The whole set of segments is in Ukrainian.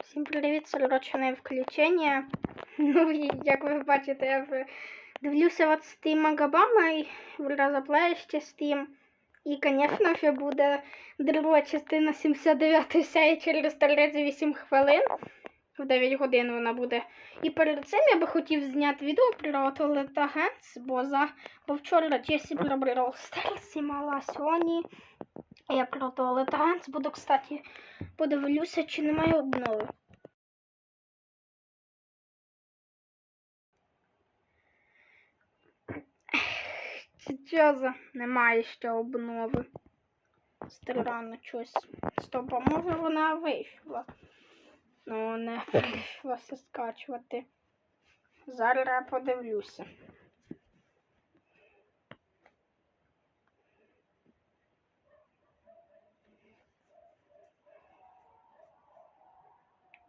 Всім привіт, сорочне включення. Ну, і як ви бачите, я вже дивлюся от Steam габами і розаплею ще Steam. І, звісно, вже буде друга частина 79 серії через 38 хвилин. В 9 годин вона буде. І перед цим я би хотів зняти відео про Toilet Agents, бо, за... бо вчора Джесі про Brawl Stars знімала, а сьогодні я про Agents буду, кстати, подивлюся, чи немає обнови. Чи що за немає ще обнови? Странно щось. Стоп, а може вона вийшла? Ну, не вийшлося скачувати. Зараз я подивлюся.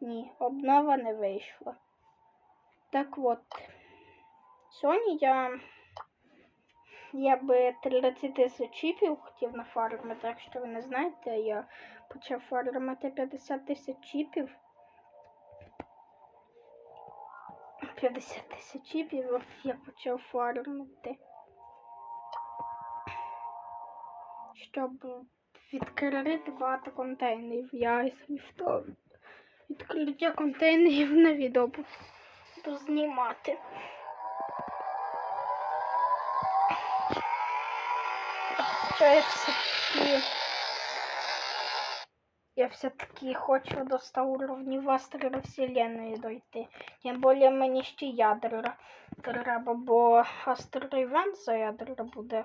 Ні, обнова не вийшла. Так от, сьогодні я, я би 30 тисяч чіпів хотів нафармити, якщо ви не знаєте, я почав фармити 50 тисяч чіпів. 50 тисяч чіпів я почав фармити. Щоб відкрити багато контейнерів. Я то відкриття контейнерів на відео буду знімати. Що я все-таки я все-таки хочу до 100 уровнів Астера Вселенної дойти. Тим більше мені ще ядра треба, бо Астер Івент за ядра буде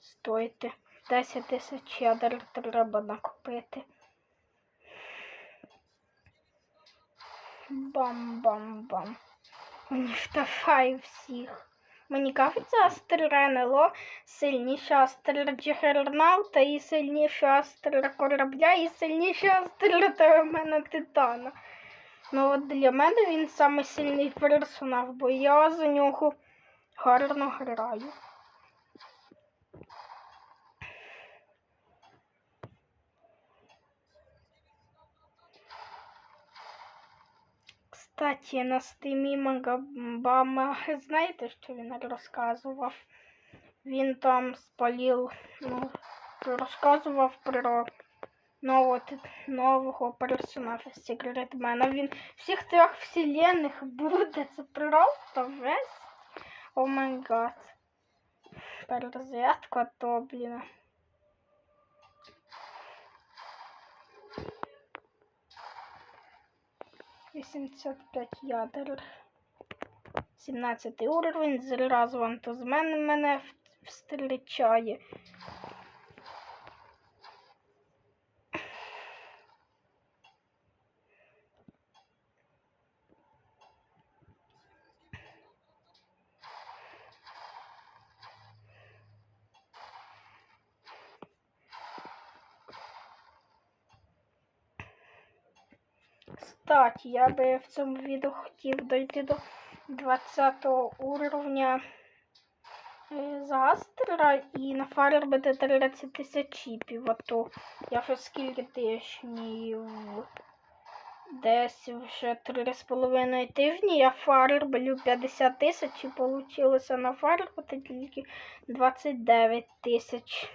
стоїти. 10 тисяч ядер треба накопити. Бам-бам-бам. Втафає всіх. Мені кажеться, Астер НЛО сильніша Астер Джигернаута і сильніша Астер корабля і сильніша Астер мене Титана. Ну от для мене він самий сильний персонаж, бо я за нього гарно граю. Кстати, на стимі Магабама, знаєте, що він розказував? Він там спалив, ну, розказував про нового, нового персонажа Секретмена. Він всіх трьох вселенних буде. Це просто весь. О май гад. Перезарядка то, блін. Вісімдесят п'ять ядер. 17 уровень. Зразу антозмен мене встрічає. Кстати, я би в цьому відео хотів дойти до 20 уровня е, Застера і нафармити 30 тисяч чіпів. Ото я вже скільки тижнів. Десь вже 3,5 тижні я фарблю 50 тисяч і вийшло нафарбити тільки 29 тисяч.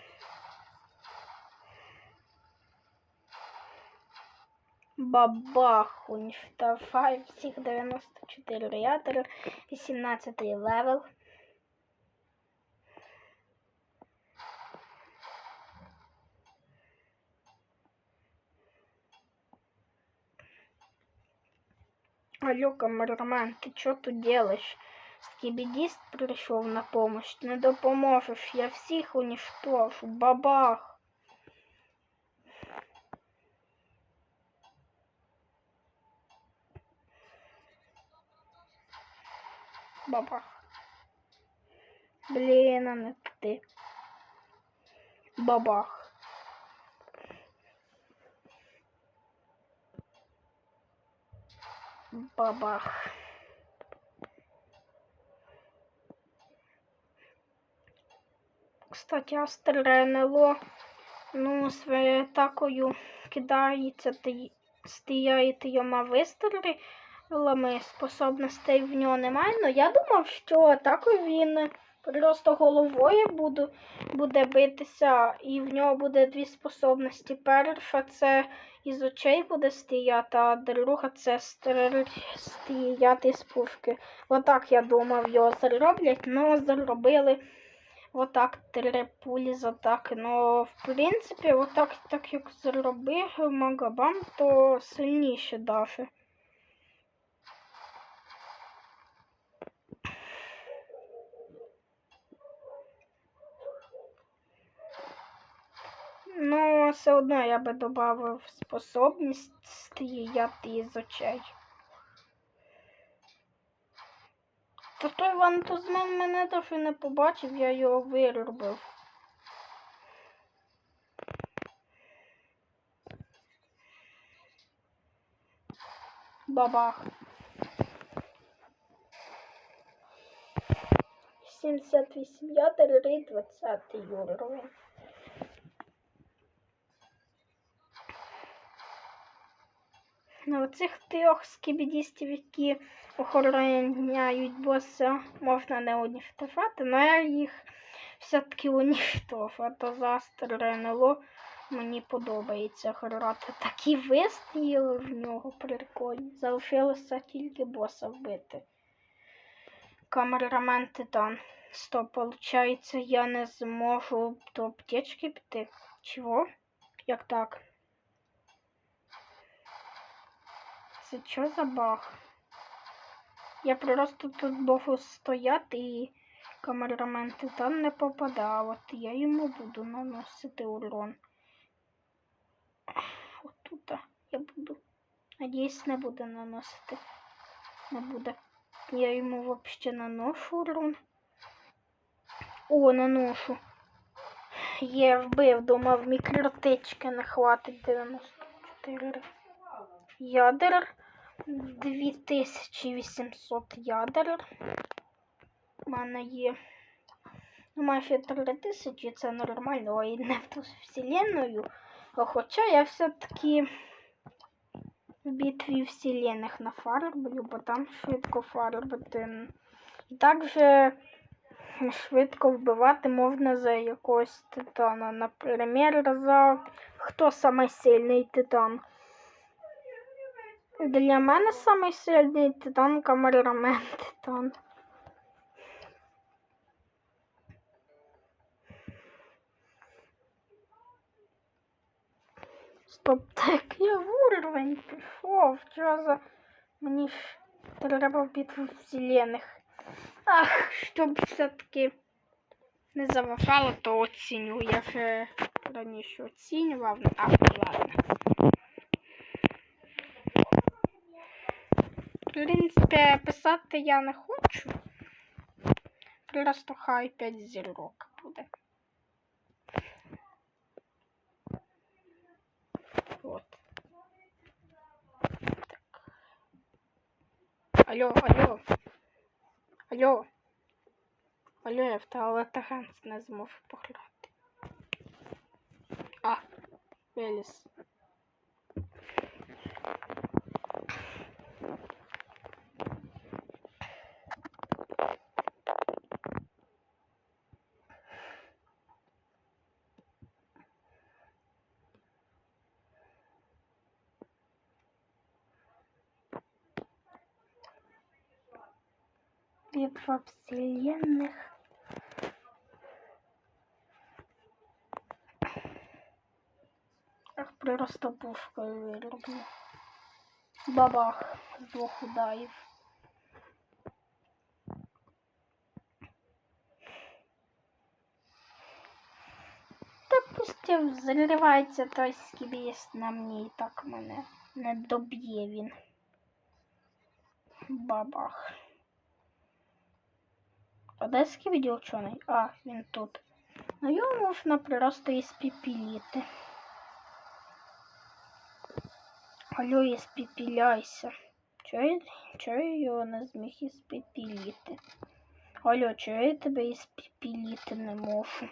Бабахунь, давай всіх 94 ядер, 18 левел. Алло, камерамен, ты что тут делаешь? Скибидист пришел на помощь. Не допоможешь, я всех уничтожу. Бабах. Бабах. Блін, а не ти. Бабах. Бабах. Кстати, Астер НЛО, ну, своєю атакою кидається та й стіяє вистрілами, способностей в нього немає. Ну я думав, що так він просто головою буде, буде битися, і в нього буде дві способності. Перша це із очей буде стіяти, а друга це стрель стіяти з пушки. Отак я думав, його зроблять, але зробили отак три пулі з атаки. Ну, в принципі, отак, так як зробив Магабам, то сильніше даже. Ну, все одно я би додав способність стіяти із очей. Та той вантузмен мене даже не побачив, я його виробив. Бабах. 78 ядер, 20 уровень. На оцих трьох скібідістів, які охороняють боса, можна не уніштовхати, але я їх все-таки уніштовх, а то застр НЛО мені подобається грати. Такі вистріли в нього прикольні. Залишилося тільки боса вбити. Камерамен Титан. Стоп, виходить, я не зможу до аптечки піти. Чого? Як так? Це що за баг? Я просто тут можу стояти і камерамен Титан не попадав. От я йому буду наносити урон. Отут я буду. Надіюсь, не буде наносити. Не буде. Я йому взагалі наношу урон. О, наношу. Є вбив, думав, мікротички не хватить 94 ядер. 2800 ядер. У мене є ну, майже 3000, це нормально, і не в вселенную. Хоча я все-таки в битві вселенних нафарблю, бо там швидко фарбити. І також швидко вбивати можна за якогось титана. Наприклад, за хто самий сильний титан. Для мене самий сильний титан камерамен титан. Стоп, так я в уровень пішов. Що за мені ж треба битву вселенних. Ах, щоб все-таки не заважало, то оціню. Я вже раніше оцінював, а ладно. принципі, писати я не хочу. Просто хай 5 зірок буде. Вот. Так. Алло, алло. Алло. Алло, я в туалет ганс не зможу пограти. А, виліз. Битва. Ах, просто пушкою вироблю. Бабах з двох ударів. Допустим, заливається той скібіст на мені і так мене не доб'є він. Бабах. А де скібіді учений? А, він тут. Ну його можна просто іспіпіліти. Алло, іспіпіляйся. Чого я його не зміг іспіпіліти? Алло, чого я тебе іспіпіліти не можу?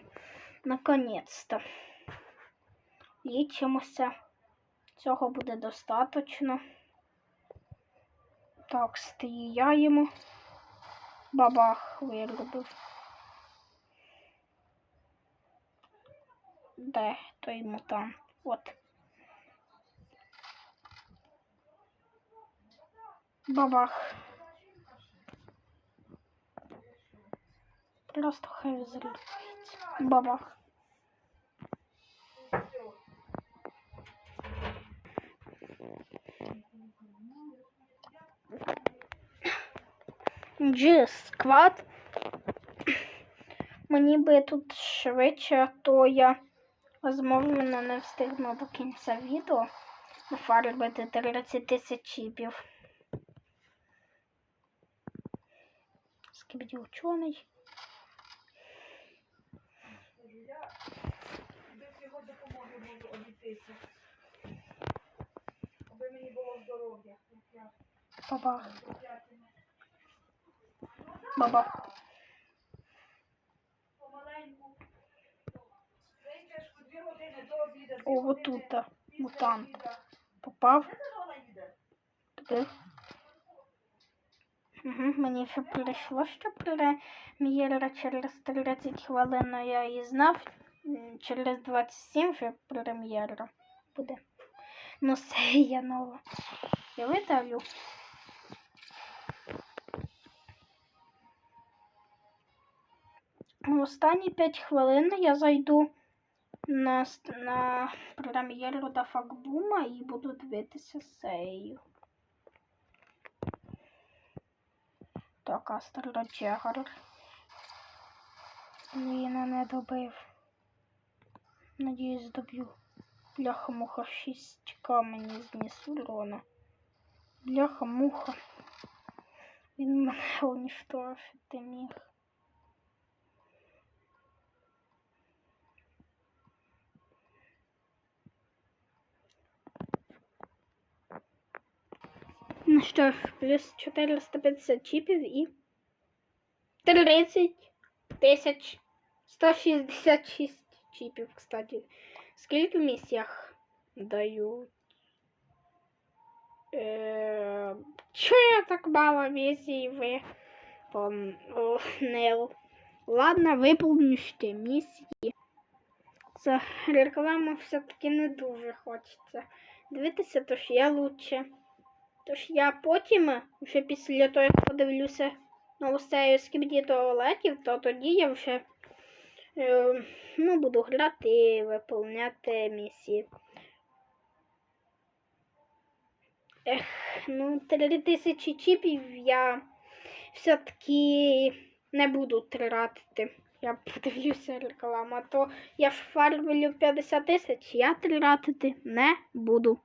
Наконец-то. Лічимося. Цього буде достатньо. Так, стріляємо. Бабах виробив. Де той мутант? От. Бабах. Просто хай взривається. Бабах. Джи, сквад. Мені би тут швидше, то я возможно не встигну до кінця відео нафарбити 30 тисяч чіпів. Скибіді учений. обійтися. Аби мені було здоров'я. як я Бабах. дитятиме. Бабах. Помаленьку. Вийдеш у дві години до обіду. Дві О, отут. Мутант. Попав. Туди. Угу, мені ще прийшло, що прем'єра через 30 хвилин, я і знав. Через 27 вже прем'єра буде. Ну, серія нова. Я видавлю. Ну, Останні 5 хвилин я зайду на, на прем'єру до Факбума і буду дивитися серію. Так, Астер Роджегор. Блін, не добив. Надіюсь, доб'ю. Бляха-муха 6к мені зніс урона. Бляха-муха. Він мене уніштожити міг. Ну що ж, плюс 450 чіпів і 30 тисяч 166 чіпів, кстати. Скільки в місіях дають? Е, Чо я так мало місій виповнив? Ладно, виповню ще місії. Це реклама все-таки не дуже хочеться. Дивитися, то ж я лучше. Тож я потім, вже після того, як подивлюся нову серію скібді туалетів, то тоді я вже е, ну, буду грати і виповняти місії. Ех, ну, 3000 чіпів я все-таки не буду тратити. Я подивлюся рекламу, а то я ж фармлю 50 тисяч, я тратити не буду.